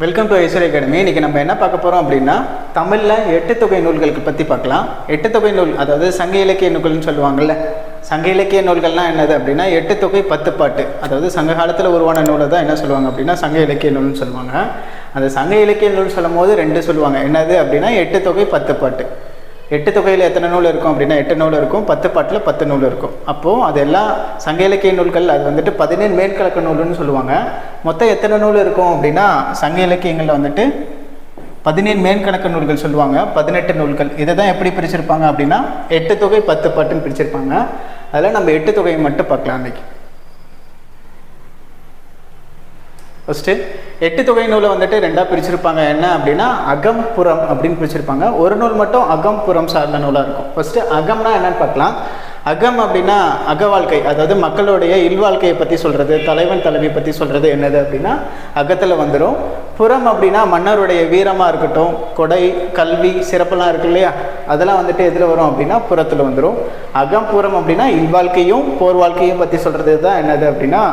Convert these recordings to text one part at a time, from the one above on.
Welcome to Aishwarya academy இன்னைக்கு நம்ம என்ன பார்க்க போகிறோம் அப்படின்னா தமிழில் எட்டு தொகை நூல்களுக்கு பற்றி பார்க்கலாம். எட்டு தொகை நூல் அதாவது சங்க இலக்கிய நூல்கள்னு சொல்லுவாங்கள்ல சங்க இலக்கிய நூல்கள்லாம் என்னது அப்படின்னா எட்டு தொகை பத்து பாட்டு. அதாவது சங்க காலத்தில் உருவான நூலை தான் என்ன சொல்லுவாங்க அப்படின்னா சங்க இலக்கிய நூல்னு சொல்லுவாங்க. அந்த சங்க இலக்கிய நூல் சொல்லும் போது ரெண்டு சொல்லுவாங்க. என்னது அப்படின்னா எட்டு தொகை பத்து பாட்டு. எட்டு தொகையில் எத்தனை நூல் இருக்கும் அப்படின்னா எட்டு நூல் இருக்கும் பத்து பாட்டில் பத்து நூல் இருக்கும். அப்போது அதெல்லாம் சங்க இலக்கிய நூல்கள் அது வந்துட்டு பதினேழு மேற்கலக்க நூல்னு சொல்லுவாங்க. மொத்தம் எத்தனை நூல் இருக்கும் அப்படின்னா சங்க இலக்கியங்களில் வந்துட்டு பதினேழு மேற்கணக்கு நூல்கள் சொல்லுவாங்க பதினெட்டு நூல்கள். இதை தான் எப்படி பிரிச்சிருப்பாங்க அப்படின்னா எட்டு தொகை பத்து பாட்டுன்னு பிரிச்சிருப்பாங்க. அதில் நம்ம எட்டு தொகையை மட்டும் பார்க்கலாம் அன்றைக்கி ஃபஸ்ட்டு எட்டு தொகை நூலை வந்துட்டு ரெண்டாக பிரிச்சிருப்பாங்க. என்ன அப்படின்னா அகம்புரம் அப்படின்னு பிரிச்சிருப்பாங்க. ஒரு நூல் மட்டும் அகம்புறம் சார்ந்த நூலாக இருக்கும். ஃபஸ்ட்டு அகம்னா என்னன்னு பார்க்கலாம். அகம் அப்படின்னா அக வாழ்க்கை அதாவது மக்களுடைய இல்வாழ்க்கையை பற்றி சொல்கிறது தலைவன் தலைவி பற்றி சொல்கிறது என்னது அப்படின்னா அகத்தில் வந்துடும் புறம் அப்படின்னா மன்னருடைய வீரமாக இருக்கட்டும் கொடை கல்வி சிறப்பெல்லாம் இருக்கு இல்லையா? அதெல்லாம் வந்துட்டு எதில் வரும் அப்படின்னா புறத்தில் வந்துடும் அகம் புறம் அப்படின்னா இல்வாழ்க்கையும் போர் வாழ்க்கையும் பற்றி சொல்கிறது தான் என்னது அப்படின்னா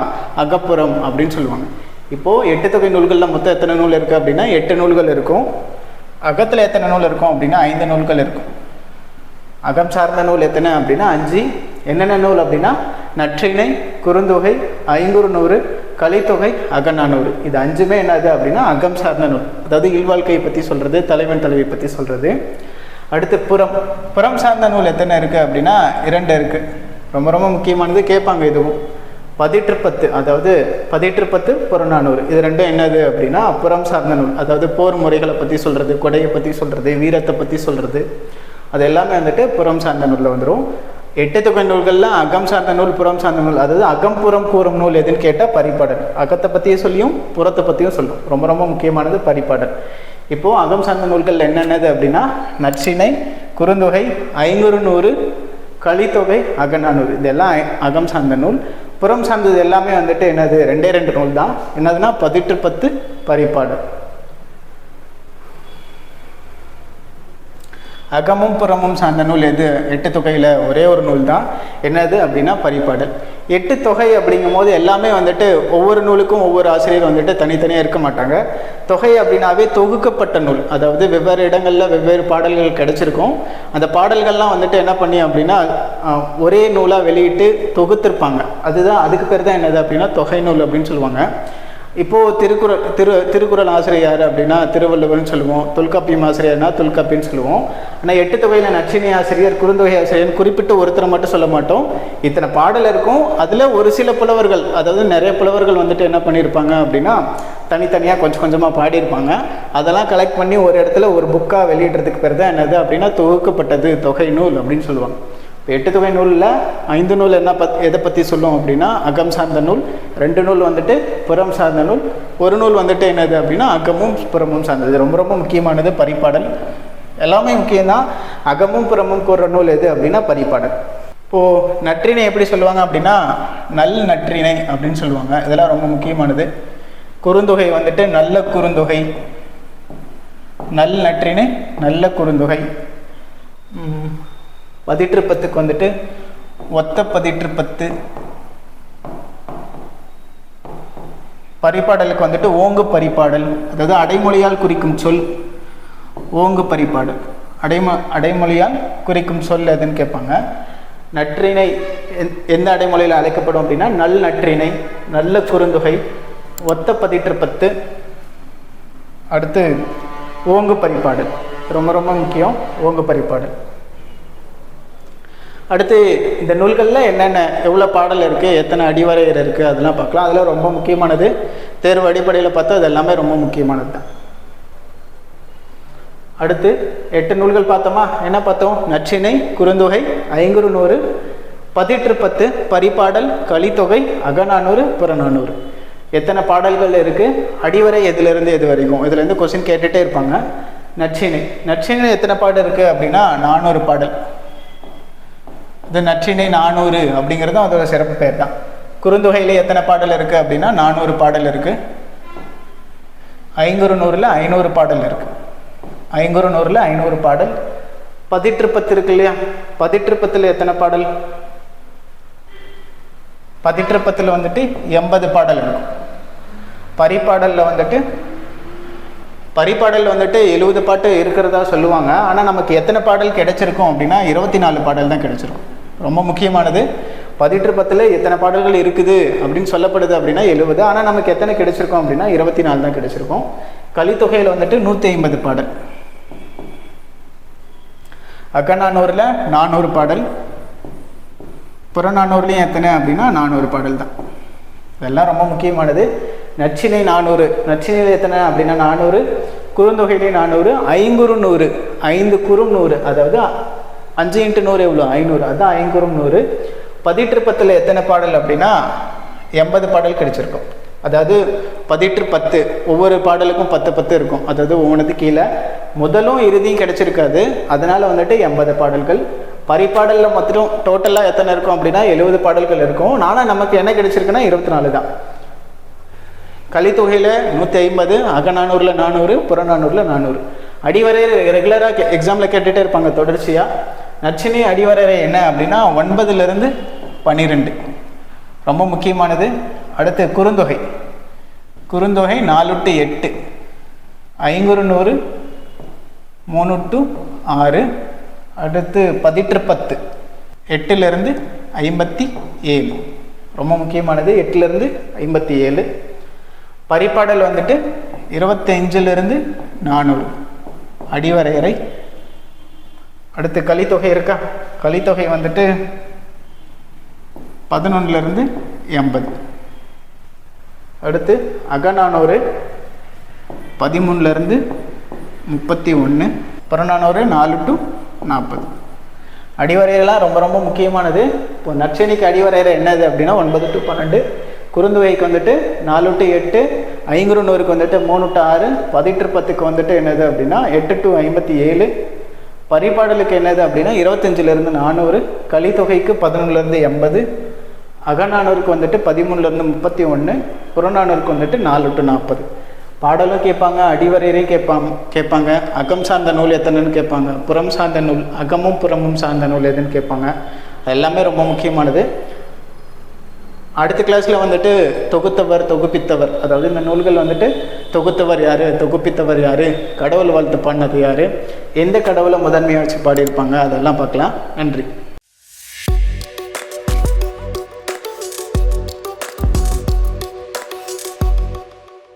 அகப்புறம் அப்படின்னு சொல்லுவாங்க. இப்போது எட்டு தொகை நூல்களில் மொத்தம் எத்தனை நூல் இருக்குது அப்படின்னா எட்டு நூல்கள் இருக்கும். அகத்தில் எத்தனை நூல் இருக்கும் அப்படின்னா ஐந்து நூல்கள் இருக்கும். அகம் சார்ந்த நூல் எத்தனை அப்படின்னா அஞ்சு. என்னென்ன நூல் அப்படின்னா நற்றிணை குறுந்தொகை ஐங்குறு நூறு கலைத்தொகை அகநானூறு இது அஞ்சுமே என்னது அப்படின்னா அகம் சார்ந்த நூல். அதாவது இல்வாழ்க்கையை பற்றி சொல்கிறது தலைவன் தலைவை பற்றி சொல்கிறது அடுத்து புறம். புறம் சார்ந்த நூல் எத்தனை இருக்குது அப்படின்னா இரண்டு இருக்குது ரொம்ப ரொம்ப முக்கியமானது கேட்பாங்க இதுவும் பதிற்று பத்து அதாவது பதிற்று பத்து புறநானூறு. இது ரெண்டும் என்னது அப்படின்னா புறம் சார்ந்த நூல். அதாவது போர் முறைகளை பற்றி சொல்கிறது கொடையை பற்றி சொல்கிறது வீரத்தை பற்றி சொல்கிறது அது எல்லாமே வந்துட்டு புறம் சார்ந்த நூலில் வந்துடும் எட்டு தொகை நூல்கள்லாம் அகம் சார்ந்த நூல் புறம் சார்ந்த நூல். அதாவது அகம் புறம் கூறும் நூல் எதுன்னு கேட்டால் பரிபாடல். அகத்தை பற்றியும் சொல்லியும் புறத்தை பற்றியும் சொல்லும். ரொம்ப ரொம்ப முக்கியமானது பரிபாடல். இப்போது அகம் சார்ந்த நூல்கள் என்னென்னது அப்படின்னா நச்சினை குறுந்தொகை ஐநூறு நூறு கலித்தொகை அகநானூறு. இதெல்லாம் அகம் சார்ந்த நூல். புறம் சார்ந்தது எல்லாமே வந்துட்டு என்னது? ரெண்டே ரெண்டு நூல் தான் என்னதுன்னா பதிட்டு பத்து பரிப்பாடு. அகமும் புறமும் சார்ந்த நூல் எது? எட்டு தொகையில் ஒரே ஒரு நூல் தான் என்னது அப்படின்னா பரிபாடல். எட்டு தொகை அப்படிங்கும் போது எல்லாமே வந்துட்டு ஒவ்வொரு நூலுக்கும் ஒவ்வொரு ஆசிரியர் வந்துட்டு தனித்தனியாக இருக்க மாட்டாங்க. தொகை அப்படின்னாவே தொகுக்கப்பட்ட நூல். அதாவது வெவ்வேறு இடங்களில் வெவ்வேறு பாடல்கள் கிடச்சிருக்கும். அந்த பாடல்கள்லாம் வந்துட்டு என்ன பண்ணி அப்படின்னா ஒரே நூலாக வெளியிட்டு தொகுத்திருப்பாங்க. அதுதான் அதுக்கு பேர் தான் என்னது அப்படின்னா தொகை நூல் அப்படின்னு சொல்லுவாங்க. இப்போது திருக்குறள் திரு திருக்குறள் ஆசிரியர் யார் அப்படின்னா திருவள்ளுவர்னு சொல்லுவோம். தொல்காப்பியம் ஆசிரியர்னா தொல்காப்பின்னு சொல்லுவோம். ஆனால் எட்டு தொகையில் நச்சினை ஆசிரியர் குறுந்தொகை ஆசிரியர் குறிப்பிட்டு ஒருத்தரை மட்டும் சொல்ல மாட்டோம். இத்தனை பாடல் இருக்கும். அதில் ஒரு சில புலவர்கள் அதாவது நிறைய புலவர்கள் வந்துட்டு என்ன பண்ணியிருப்பாங்க அப்படின்னா தனித்தனியாக கொஞ்சம் கொஞ்சமாக பாடியிருப்பாங்க. அதெல்லாம் கலெக்ட் பண்ணி ஒரு இடத்துல ஒரு புக்காக வெளியிடுறதுக்கு பேர் தான் என்னது அப்படின்னா தொகுக்கப்பட்டது தொகை நூல் அப்படின்னு சொல்லுவாங்க. இப்போ எட்டு தொகை நூலில் ஐந்து நூல் என்ன பத் எதை பற்றி சொல்லும் அப்படின்னா அகம் சார்ந்த நூல். ரெண்டு நூல் வந்துட்டு புறம் சார்ந்த நூல். ஒரு நூல் வந்துட்டு என்னது அப்படின்னா அகமும் புறமும் சார்ந்தது. ரொம்ப ரொம்ப முக்கியமானது பரிப்பாடல். எல்லாமே முக்கியம்தான். அகமும் புறமும் கூற நூல் எது அப்படின்னா பரிப்பாடல். இப்போது நற்றினை எப்படி சொல்லுவாங்க அப்படின்னா நல் நற்றினை அப்படின்னு சொல்லுவாங்க. இதெல்லாம் ரொம்ப முக்கியமானது. குறுந்தொகை வந்துட்டு நல்ல குறுந்தொகை. நல் நற்றினை நல்ல குறுந்தொகை. பதிற்றுப்பத்துக்கு வந்துட்டு ஒத்த பதிற்றுப்பத்து. பரிபாடலுக்கு வந்துட்டு ஓங்கு பரிபாடல் அதாவது அடைமொழியால் குறிக்கும் சொல் ஓங்கு பரிபாடல். அடைமொ அடைமொழியால் குறிக்கும் சொல் எதுன்னு கேட்பாங்க. நற்றினை எந்த அடைமொழியில் அழைக்கப்படும் அப்படின்னா நல் நற்றினை நல்ல குறுந்தொகை ஒத்த பதிற்று பத்து அடுத்து ஓங்கு பரிபாடல். ரொம்ப ரொம்ப முக்கியம் ஓங்கு பரிபாடல். அடுத்து இந்த நூல்களில் என்னென்ன எவ்வளோ பாடல் இருக்குது எத்தனை அடிவரையர் இருக்குது அதெல்லாம் பார்க்கலாம். அதில் ரொம்ப முக்கியமானது தேர்வு அடிப்படையில் பார்த்தா அது எல்லாமே ரொம்ப முக்கியமானது தான் அடுத்து எட்டு நூல்கள் பார்த்தோமா? என்ன பார்த்தோம்? நச்சினை குறுந்தொகை ஐங்குறு நூறு பதிற்று பத்து பரிபாடல் கலித்தொகை அகநானூறு புறநானூறு. எத்தனை பாடல்கள் இருக்குது அடிவரை எதுலேருந்து எது வரைக்கும்? இதுலேருந்து கொஸ்டின் கேட்டுகிட்டே இருப்பாங்க. நச்சினை நச்சினை எத்தனை பாடல் இருக்குது அப்படின்னா நானூறு பாடல். இது நற்றினை நானூறு அப்படிங்கிறதும் அதோட சிறப்பு பேர் தான். குறுந்தொகையில் எத்தனை பாடல் இருக்குது அப்படின்னா நானூறு பாடல் இருக்குது ஐங்குறு நூறில் ஐநூறு பாடல் இருக்குது ஐங்குறு நூறில் ஐநூறு பாடல். பதிற்று இருக்கு இல்லையா பதிற்றுப்பத்தில் எத்தனை பாடல்? பதிற்றுப்பத்தில் வந்துட்டு எண்பது பாடல் இருக்கும். பரிபாடலில் வந்துட்டு பரிபாடல் வந்துட்டு எழுபது பாட்டு இருக்கிறதா சொல்லுவாங்க. ஆனால் நமக்கு எத்தனை பாடல் கிடைச்சிருக்கும் அப்படின்னா இருபத்தி நாலு பாடல் தான் கிடைச்சிருக்கும். ரொம்ப முக்கியமானது. பதிற்றுப்பத்தில் எத்தனை பாடல்கள் இருக்குது அப்படின்னு சொல்லப்படுது அப்படின்னா எழுபது. ஆனால் நமக்கு எத்தனை கிடைச்சிருக்கோம் அப்படின்னா இருபத்தி நாலு தான் கிடைச்சிருக்கோம். கலித்தொகையில் வந்துட்டு நூற்றி ஐம்பது பாடல். அக்கநானூரில் நானூறு பாடல். புறநானூர்லேயும் எத்தனை அப்படின்னா நானூறு பாடல் தான். இதெல்லாம் ரொம்ப முக்கியமானது. நச்சினை நானூறு. நச்சினையில் எத்தனை அப்படின்னா நானூறு. குறுந்தொகையிலே நானூறு. ஐங்குறு நூறு ஐந்து குறும் நூறு அதாவது அஞ்சு இன்ட்டு நூறு எவ்வளோ ஐநூறு. அதுதான் ஐங்குறும் நூறு. பதிற்று பத்தில் எத்தனை பாடல் அப்படின்னா எண்பது பாடல் கிடைச்சிருக்கும். அதாவது பதிற்று பத்து. ஒவ்வொரு பாடலுக்கும் பத்து பத்து இருக்கும். அதாவது ஒவ்வொன்றுக்கு கீழே முதலும் இறுதியும் கிடைச்சிருக்காது. அதனால் வந்துட்டு எண்பது பாடல்கள். பரிப்பாடலில் மொத்தம் டோட்டலாக எத்தனை இருக்கும் அப்படின்னா எழுபது பாடல்கள் இருக்கும். நானும் நமக்கு என்ன கிடைச்சிருக்குன்னா இருபத்தி நாலு தான். கலித்தொகையில் நூற்றி ஐம்பது அகநானூறில் நானூறு புறநானூறில் நானூறு. அடிவரையில் ரெகுலராக எக்ஸாமில் கேட்டுகிட்டே இருப்பாங்க தொடர்ச்சியாக நச்சினை அடிவரை என்ன அப்படின்னா ஒன்பதுலேருந்து பன்னிரெண்டு ரொம்ப முக்கியமானது. அடுத்து குறுந்தொகை. குறுந்தொகை நாலு டு எட்டு. ஐங்குறு நூறு மூணு டு ஆறு. அடுத்து பதிற்று பத்து. எட்டுலேருந்து ஐம்பத்தி ஏழு. ரொம்ப முக்கியமானது. எட்டுலேருந்து ஐம்பத்தி ஏழு. பரிப்பாடல் வந்துட்டு இருபத்தஞ்சிலிருந்து நானூறு. அடிவரையறை அடுத்து கலித்தொகை இருக்கா? கலித்தொகை வந்துட்டு பதினொன்னுலேருந்து எண்பது. அடுத்து அகநானூறு பதிமூணுலேருந்து முப்பத்தி ஒன்று புறநானூறு நாலு டு நாற்பது. அடிவரையெல்லாம் ரொம்ப ரொம்ப முக்கியமானது. இப்போ நற்சனிக்கு அடிவரையறை என்னது அப்படின்னா ஒன்பது டு பன்னெண்டு குறுந்துவைக்கு வந்துட்டு நாலு டு எட்டு ஐங்குறு நூறுக்கு வந்துட்டு மூணு டு ஆறு பதிட்டு பத்துக்கு வந்துட்டு என்னது அப்படின்னா எட்டு டு ஐம்பத்தி ஏழு பரிபாடலுக்கு என்னது அப்படின்னா இருபத்தஞ்சிலேருந்து நானூறு கலித்தொகைக்கு பதினொன்றுலேருந்து எண்பது அகநானூருக்கு வந்துட்டு பதிமூணுலேருந்து முப்பத்தி ஒன்று புறநானூருக்கு வந்துட்டு நாலு டு நாற்பது. பாடலும் கேட்பாங்க அடிவரையரையும் கேட்பாங்க கேட்பாங்க. அகம் சார்ந்த நூல் எத்தனைன்னு கேட்பாங்க. புறம் சார்ந்த நூல் அகமும் புறமும் சார்ந்த நூல் எதுன்னு கேட்பாங்க. அது எல்லாமே ரொம்ப முக்கியமானது. அடுத்த கிளாஸில் வந்துட்டு தொகுத்தவர் தொகுப்பித்தவர். அதாவது இந்த நூல்கள் வந்துட்டு தொகுத்தவர் யார் தொகுப்பித்தவர் யார் கடவுள் வாழ்த்து பாடினது யார் எந்த கடவுளை முதன்மையாக வச்சு பாடியிருப்பாங்க அதெல்லாம் பார்க்கலாம். நன்றி.